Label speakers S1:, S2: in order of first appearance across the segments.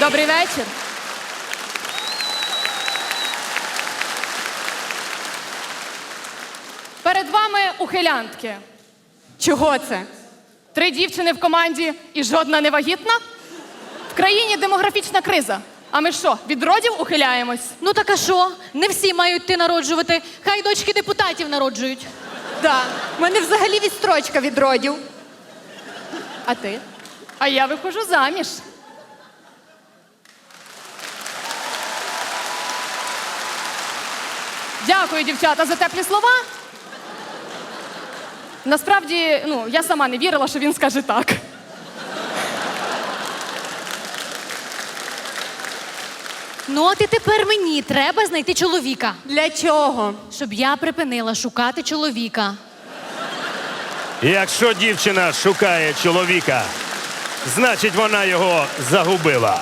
S1: Добрий вечір. Перед вами ухилянтки.
S2: Чого це?
S1: Три дівчини в команді і жодна не вагітна? В країні демографічна криза. А ми що, від родів ухиляємось?
S3: Ну так а що? Не всі мають ти народжувати. Хай дочки депутатів народжують.
S2: Да. У мене взагалі відстрочка від родів. А ти?
S1: А я виходжу заміж. Дякую, дівчата, за теплі слова. Насправді, ну, я сама не вірила, що він скаже так.
S3: Ну, от і тепер мені треба знайти чоловіка,
S2: Для чого?
S3: щоб я припинила шукати чоловіка.
S4: Якщо дівчина шукає чоловіка, значить вона його загубила.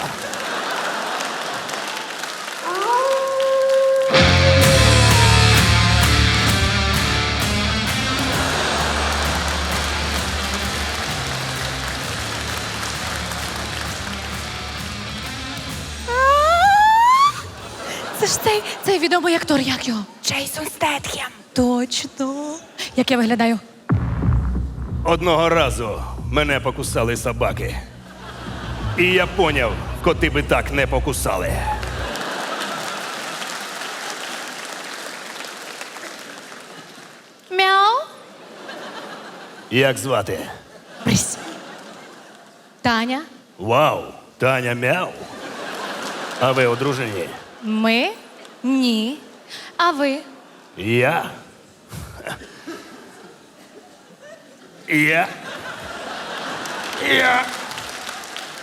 S3: Ж цей, цей відомий актор, як його?
S2: Джейсон Стетхем.
S3: Точно. Як я виглядаю?
S4: Одного разу мене покусали собаки. І я поняв, коти би так не покусали.
S3: Мяу.
S4: Як звати?
S3: Брись. Таня,
S4: Вау, Таня Мяу. А ви одружені?
S3: ми? Ні. А ви?
S4: Я? Я? Я?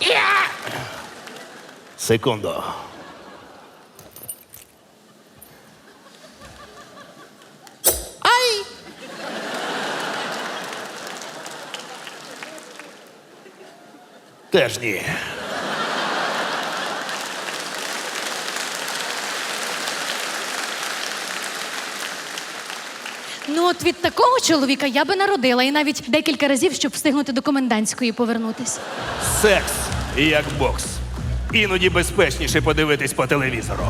S4: Я? Секунду.
S1: Ай!
S4: Теж ні.
S3: Ну, от від такого чоловіка я би народила і навіть декілька разів, щоб встигнути до комендантської повернутись.
S4: Секс як бокс. Іноді безпечніше подивитись по телевізору.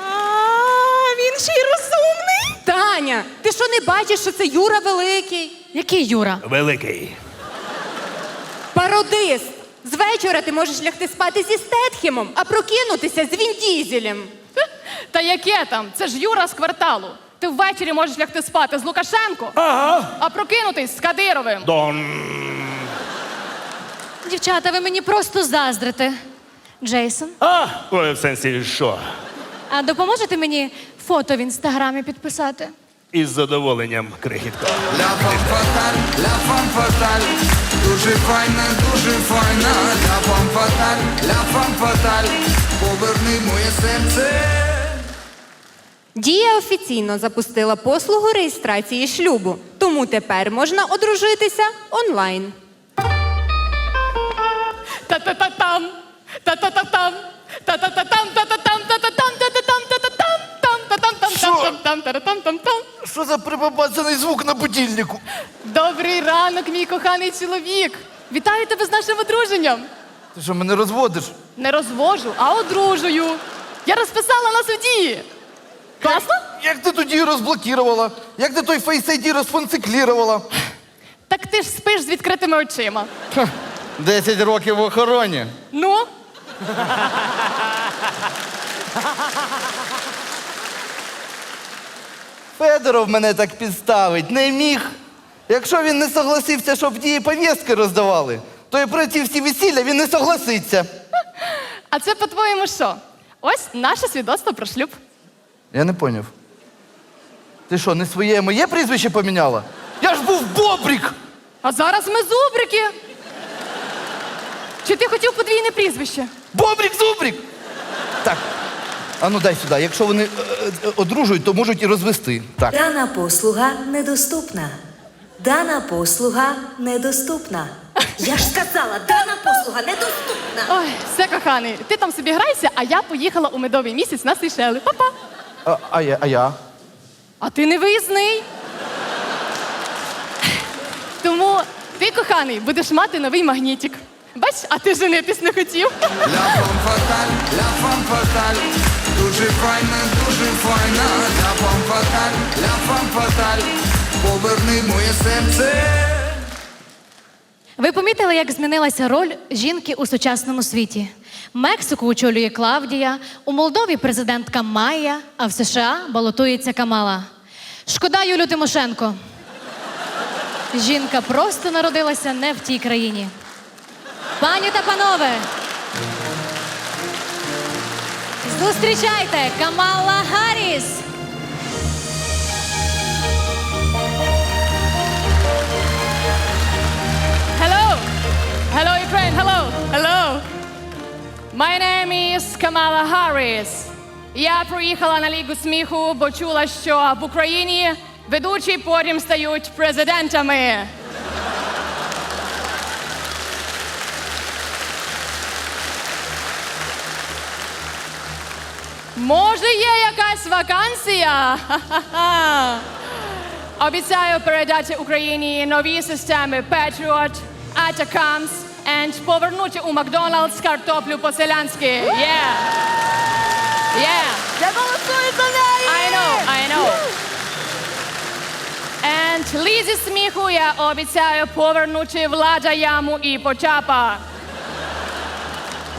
S2: А, він ще й розумний. Таня, ти що не бачиш, що це Юра Великий?
S3: Який Юра?
S4: Великий.
S2: Пародист. З вечора ти можеш лягти спати зі Стетхемом, а прокинутися з Він Дізелем.
S1: Та яке там? Це ж Юра з кварталу. Ти ввечері можеш лягти спати з Лукашенко, а прокинутись з Кадировим.
S4: Дон.
S3: Дівчата, ви мені просто заздрите. Джейсон,
S4: А, ой, в сенсі, що?
S3: а допоможете мені фото в інстаграмі підписати?
S4: Із задоволенням, крихітко.
S5: La femme fatale, la femme fatale. Дуже файна, дуже файна. La femme fatale, la femme fatale. Поверни моє серце.
S2: Дія офіційно запустила послугу реєстрації шлюбу, тому тепер можна одружитися онлайн.
S1: Та-та-та-там, та-та-та-там, та-та-та-там, та-та-там, та-та-там, та-та-там, та-та-там, там, та-там, там, там, там, та-та-там, там, там.
S6: Що за прибабацаний звук на будильнику?
S1: Добрий ранок, мій коханий чоловік. Вітаю тебе з нашим одруженням.
S6: Ти що мене розводиш?
S1: Не розвожу, а одружую. Я розписала на суді. Класно?
S6: Як ти тоді розблокувала? Як ти той Face ID розфонциклірувала?
S1: Так ти ж спиш з відкритими очима.
S6: Десять років в охороні.
S1: Ну,
S6: Федоров мене так підставить, не міг. Якщо він не согласився, щоб дії повістки роздавали, то і про ці всі весілля він не согласиться.
S1: а це по-твоєму що? Ось наше свідоцтво про шлюб.
S6: Я не поняв. Ти що, не своє моє прізвище поміняла? Я ж був Бобрік!
S1: А зараз ми зубрики. Чи ти хотів подвійне прізвище?
S6: Бобрік Зубрік! Так. А ну дай сюди. Якщо вони е, е, одружують, то можуть і розвести. Так.
S7: Дана послуга недоступна. Дана послуга недоступна. Я ж сказала, дана послуга недоступна.
S1: Ой, все, коханий, ти там собі грайся, а я поїхала у медовий місяць на Сейшели. Па-па.
S6: А, а я? А я?
S1: А ти не виїзний. Тому ти, коханий, будеш мати новий магнітик. Бач, а ти женитись не хотів.
S5: Ля фам фаталь, ля фам фаталь, дуже файна, дуже файна, ля фам фаталь, ля фам фаталь, поверни моє серце.
S3: Ви помітили, як змінилася роль жінки у сучасному світі? Мексику очолює Клавдія, у Молдові президентка Майя, а в США балотується Камала. Шкода Юлю Тимошенко. Жінка просто народилася не в тій країні. Пані та панове, зустрічайте Камала Гарріс!
S1: My name is Kamala Harris. Я приїхала на Лігу сміху, бо чула, що в Україні ведучі потім стають президентами. Може, є якась вакансія? Обіцяю передати Україні нові системи Patriot, Atacams and повернути у Макдоналдс картоплю по-селянськи. Yeah. Yeah.
S2: Я голосую за неї!
S1: I know, I know. And Лізі сміху я обіцяю повернути влада яму і почапа.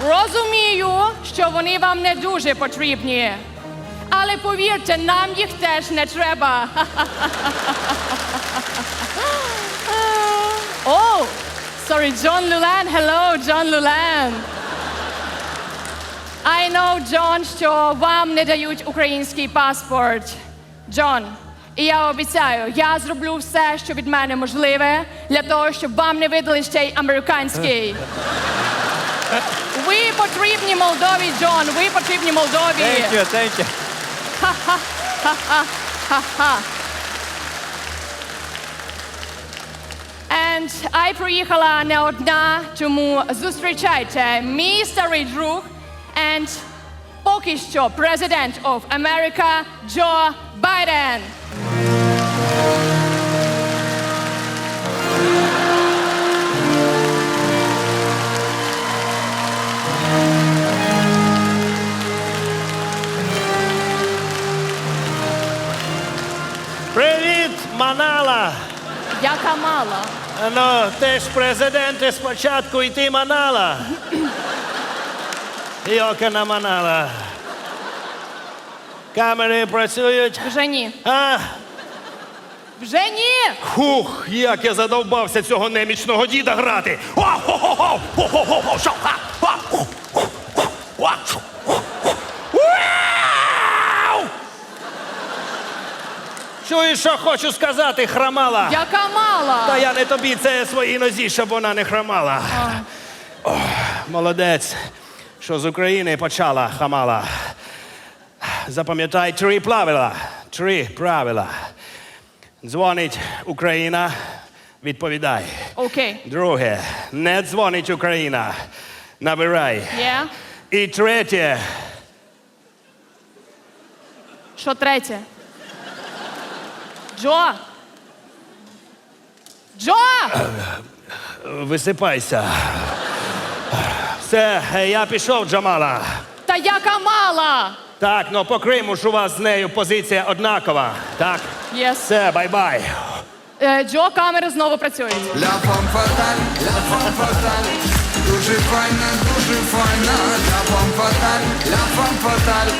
S1: Розумію, що вони вам не дуже потрібні. Але повірте, нам їх теж не треба. О, sorry, John Lulan. Hello, John Lulan. I know, Джон, що вам не дають український паспорт. Джон, і я обіцяю, я зроблю все, що від мене можливе, для того, щоб вам не видали ще й американський. Ви потрібні Молдові, Джон, ви потрібні Молдові.
S8: Thank you, thank you.
S1: And I приїхала не одна, тому зустрічайте мій старий друг and поки що президент of America Джо Байден.
S8: Привіт, Манала!
S1: Я Камала.
S8: Ну, ти ж президент і спочатку, і ти Манала. Йокана Манала. Камери працюють.
S1: Вже ні.
S8: А,
S1: Вже ні.
S4: Хух, як я задовбався цього немічного діда грати. О-хо-хо-хо! Хо-хо-хо-хо! Шо-ха! Ха! Ва! Шу! Уау!
S8: Чуєш, що хочу сказати, храмала?
S1: Я Камала.
S4: Та я не тобі, це своїй нозі, щоб вона не хромала. Ох, молодець, що з України почала хамала. Запам'ятай три правила. Три правила. Дзвонить Україна, відповідай.
S1: Окей.
S4: Друге, не дзвонить Україна. Набирай.
S1: Є.
S4: І третє,
S1: Що третє? Джо. Джо!
S4: висипайся. Все, я пішов, Джамала.
S1: Та я Камала.
S4: Так, ну по Криму ж у вас з нею позиція однакова. Так?
S1: Єс.
S4: Все, бай-бай.
S1: Е, Джо, камери знову працюють.
S5: Ля фам фаталь, ля фам фаталь, дуже файна, дуже файна, ля фам фаталь, ля фам фаталь,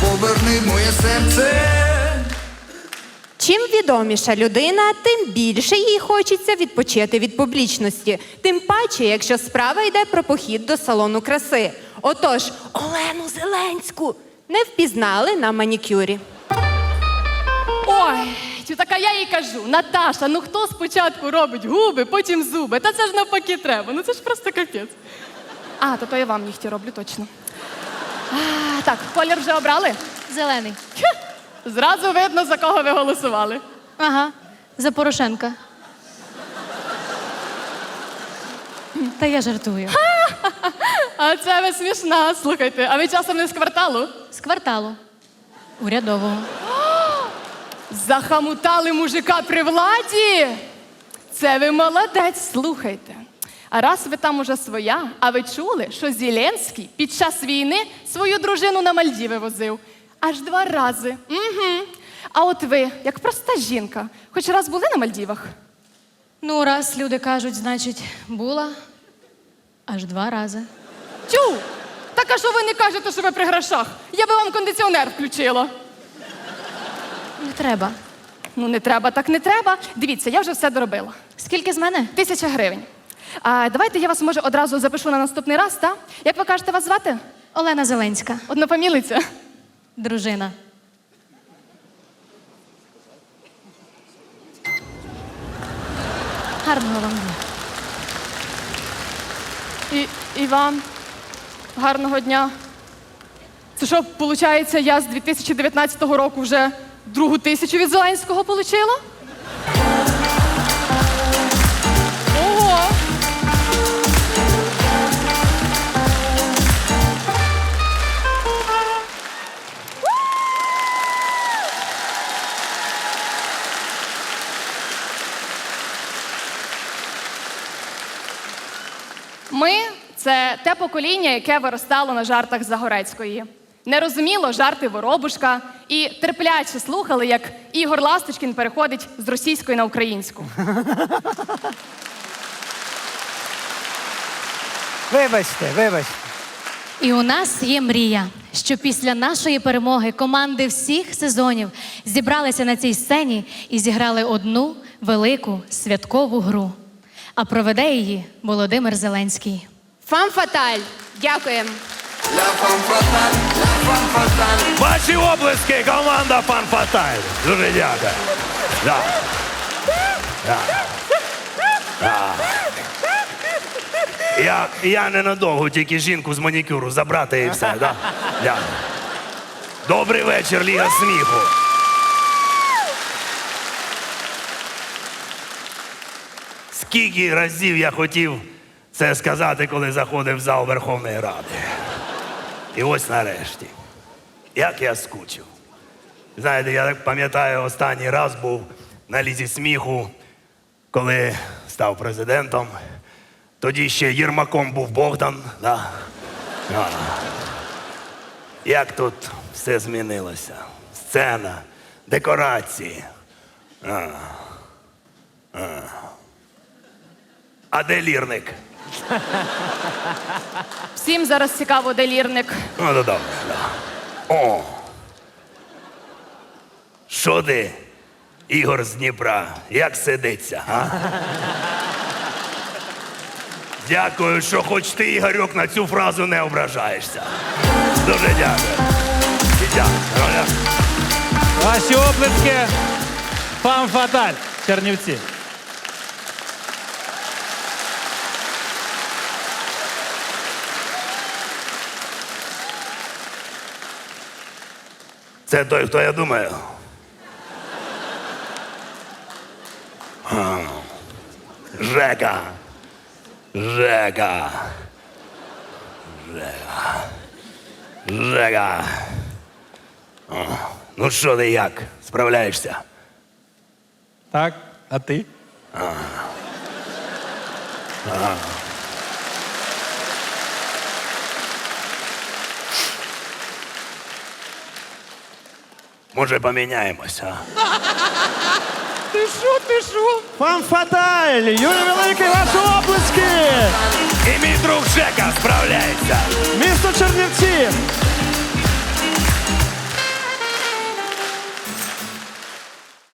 S5: поверни моє серце.
S2: Чим відоміша людина, тим більше їй хочеться відпочити від публічності. Тим паче, якщо справа йде про похід до салону краси. Отож, Олену Зеленську не впізнали на манікюрі.
S1: Ой, чи така я їй кажу, Наташа, ну хто спочатку робить губи, потім зуби? Та це ж навпаки треба. Ну це ж просто капець. А, то то я вам нігті роблю точно. А, так, колір вже обрали?
S3: Зелений.
S1: Зразу видно, за кого ви голосували.
S3: Ага, за Порошенка. Та я жартую.
S1: А це ви смішна, слухайте. А ви часом не з кварталу?
S3: З кварталу. Урядового.
S1: Захамутали мужика при владі. Це ви молодець, слухайте. А раз ви там уже своя, а ви чули, що Зеленський під час війни свою дружину на Мальдіви возив? Аж два рази. Угу. А от ви, як проста жінка, хоч раз були на Мальдівах?
S3: Ну, раз люди кажуть, значить, була аж два рази.
S1: Тю! Так а що ви не кажете, що ви при грошах? Я би вам кондиціонер включила.
S3: Не треба.
S1: Ну, не треба, так не треба. Дивіться, я вже все доробила.
S3: Скільки з мене?
S1: Тисяча гривень. А, давайте я вас може одразу запишу на наступний раз, так? Як ви кажете, вас звати?
S3: Олена Зеленська,
S1: Однофамілиця.
S3: Дружина. Гарного вам дня.
S1: І, і вам гарного дня. Це що, виходить, я з 2019 року вже другу тисячу від Зеленського отримала? Те покоління, яке виростало на жартах Загорецької. Не розуміло жарти воробушка і терпляче слухали, як Ігор Ласточкін переходить з російської на українську.
S8: Вибачте, вибачте.
S3: І у нас є мрія, що після нашої перемоги команди всіх сезонів зібралися на цій сцені і зіграли одну велику святкову гру. А проведе її Володимир Зеленський.
S2: Фам фаталь. Дякуємо.
S4: Ваші облески, команда Фан Фаталь. Дуже дякую. Да. Да. Да. Я, я ненадовго тільки жінку з манікюру забрати і все. Да? Дякую. Добрий вечір, Ліга сміху. Скільки разів я хотів це сказати, коли заходив в зал Верховної Ради. І ось нарешті. Як я скучив. Знаєте, я так пам'ятаю, останній раз був на лізі сміху, коли став президентом. Тоді ще Єрмаком був Богдан. Да. А. Як тут все змінилося? Сцена, декорації. А, а. а де лірник?
S1: Всім зараз цікаво, де лірник.
S4: Ну, то добре, да. О. Що ти, Ігор з Дніпра, як сидиться, а? Дякую, що хоч ти, Ігорюк, на цю фразу не ображаєшся. Дуже дякую. І дякую.
S9: Ваші оплески. Фам Фаталь, Чернівці.
S4: Це той, хто я думаю. А. Жека. Жека. Жека. Жека. О, Ну що ти як? Справляєшся?
S9: Так, а ти?
S4: Може, поміняємося?
S1: Ти що, ти що?
S9: Фан фаталь! Юрій Великий, ваші облиски!
S4: І мій друг Жека справляється! Місто Чернівці!